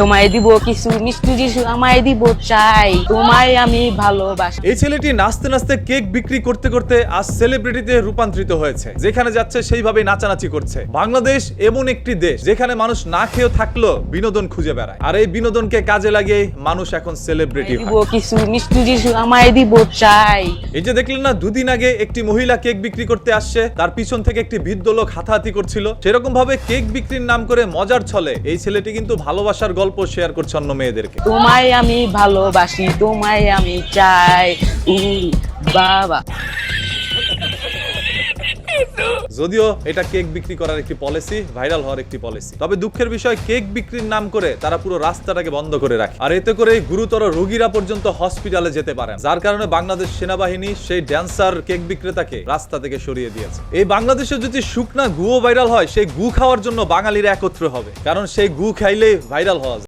তোমায় দিব কিছু মিষ্টি কিছু আমায় দিব চাই তোমায় আমি ভালোবাসি। এই ছেলেটি নাচতে নাচতে কেক বিক্রি করতে করতে আজ সেলিব্রিটিতে রূপান্তরিত হয়েছে। যেখানে যাচ্ছে সেইভাবে নাচানাচি করছে। বাংলাদেশ এমন একটি দেশ যেখানে মানুষ না খেয়েও থাকলেও বিনোদন খুঁজে বেড়ায়। আর এই বিনোদনকে কাজে লাগিয়ে মানুষ এখন সেলিব্রিটি দিব কিছু মিষ্টি কিছু আমায় দিব চাই। এই যে দেখলেন না দুদিন আগে একটি মহিলা কেক বিক্রি করতে আসছে। তার পিছন থেকে একটি বৃদ্ধ লোক হাতাহাতি করছিল। সেরকম ভাবে কেক বিক্রির নাম করে মজার ছলে। এই ছেলেটি কিন্তু ভালোবাসার গল্প শেয়ার করছে অন্য মেয়েদেরকে। তোমায় আমি ভালোবাসি তোমায় আমি চাই। বাবা। যদিও এটা কেক বিক্রি করার একটি পলিসি, ভাইরাল হওয়ার একটি পলিসি। তবে দুঃখের বিষয়, কেক বিক্রির নাম করে তারা পুরো রাস্তাটাকে বন্ধ করে রাখে। আর এতে করে গুরুতর রোগীরা পর্যন্ত হসপিটালে যেতে পারেন। যার কারণে বাংলাদেশ সেনাবাহিনী সেই ড্যান্সার কেক বিক্রেতাকে রাস্তা থেকে সরিয়ে দিয়েছে। এই বাংলাদেশে যদি শুকনা গুও ভাইরাল হয়, সেই গু খাওয়ার জন্য বাঙালিরা একত্র হবে। কারণ সেই গু খাইলেই ভাইরাল হওয়া